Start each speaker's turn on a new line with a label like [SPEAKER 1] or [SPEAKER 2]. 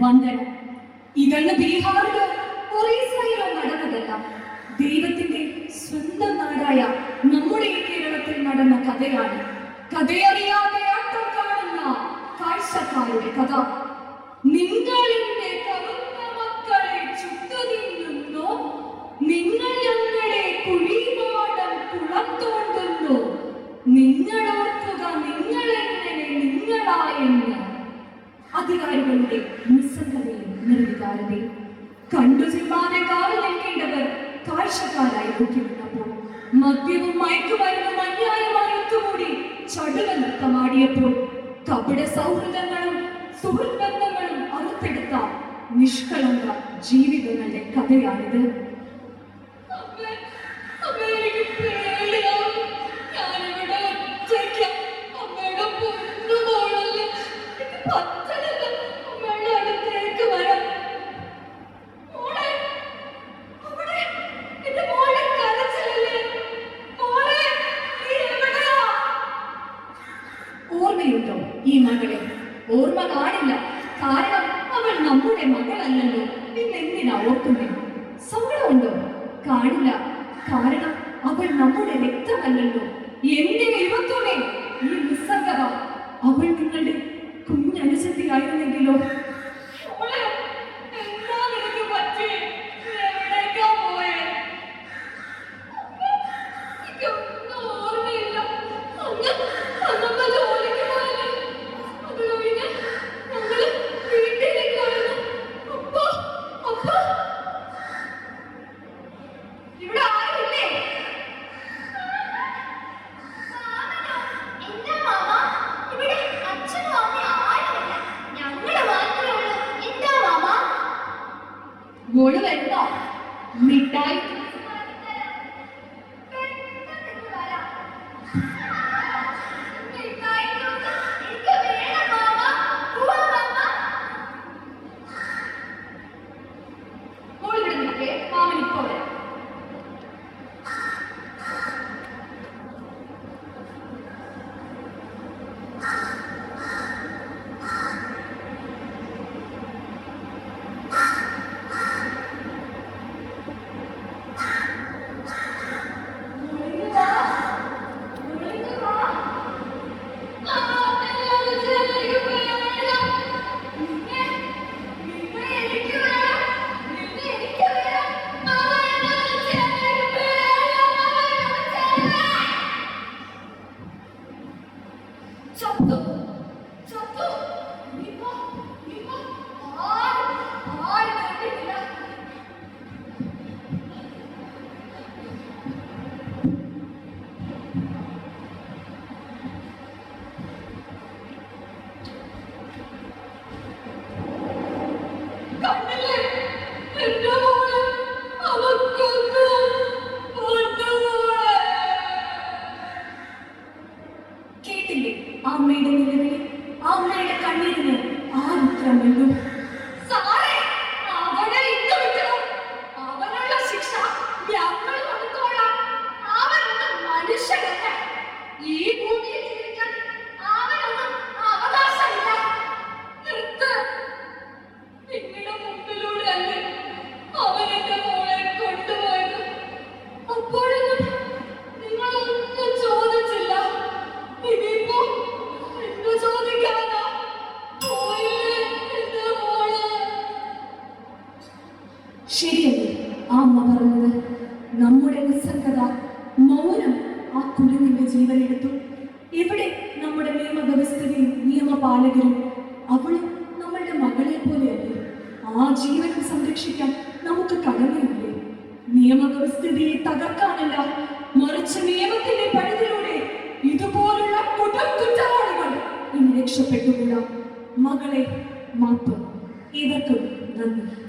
[SPEAKER 1] വന്ദനം. ഇതാണ് ബീഹാറിലോ ഒറീസയിലോ നടന്നതല്ല ദൈവത്തിന്റെ സ്വന്തം നാടായ നമ്മുടെ ഈ കേരളത്തിൽ നടന്ന കഥയാണ്. കഥയറിയാതെ ആട്ടം കാണുന്ന കാഴ്ചക്കാരുടെ കഥ. നിങ്ങളിന്റെ കറുത്ത മക്കളെ ചുട്ടു തിന്നുന്നു. നിങ്ങൾ ഞങ്ങളെ കുഴിമാടം കുളം തോണ്ടുന്നു നിങ്ങൾ ഓർക്കുക നിങ്ങൾ എങ്ങനെ നിങ്ങളായെന്ന്. അധികാരികളുടെ നിസ്സംഗതയും നിർവികാരതയും. കണ്ടു ചിമ്മാതെ കാവൽ നിൽക്കേണ്ടവർ കാഴ്ചക്കാരായി നോക്കി നിന്നപ്പോൾ മദ്യവും മയക്കുമരുന്നും അന്യായമായി ഒത്തുകൂടി ചടുല കപട സൗഹൃദങ്ങളും സുഹൃത്ത് ബന്ധങ്ങളും അറുത്തെടുത്ത നിഷ്കളങ്ക ജീവിതങ്ങളുടെ കഥയാണിത്. ഞാനിവിടെ ഒറ്റയ്ക്ക്. അമ്മയുടെ പൊന്നു ഓർമ്മ കാണില്ല. കാരണം അവൾ നമ്മുടെ മകളല്ലല്ലോ. പിന്നെന്തിനാ ഓർക്കുന്നേ? സങ്കടമുണ്ടോ? കാണില്ല. കാരണം അവൾ നമ്മുടെ രക്തമല്ലല്ലോ. എന്റെ മോൾ മിഠായി
[SPEAKER 2] চোদ্দ
[SPEAKER 1] চোদ্দ അമ്മയുടെ നിലവിളി അമ്മയുടെ കണ്ണീരിന് ആരുത്രം വെല്ലു ജീവനെടുത്തു. ഇവിടെ നമ്മുടെ നിയമ വ്യവസ്ഥയും നിയമപാലകരും അവളും നമ്മളുടെ മകളെ പോലെയല്ലേ? ആ ജീവൻ സംരക്ഷിക്കാൻ നമുക്ക് കടമയില്ലേ? നിയമവ്യവസ്ഥിതിയെ തകർക്കാനല്ല മറിച്ച് നിയമത്തിന്റെ പഴുതിലൂടെ ഇതുപോലുള്ള കൊടും കുറ്റവാളികൾ ഇനി രക്ഷപ്പെട്ടുകൂടാ. മകളെ മാപ്പ്. ഇവർക്കും നന്ദി.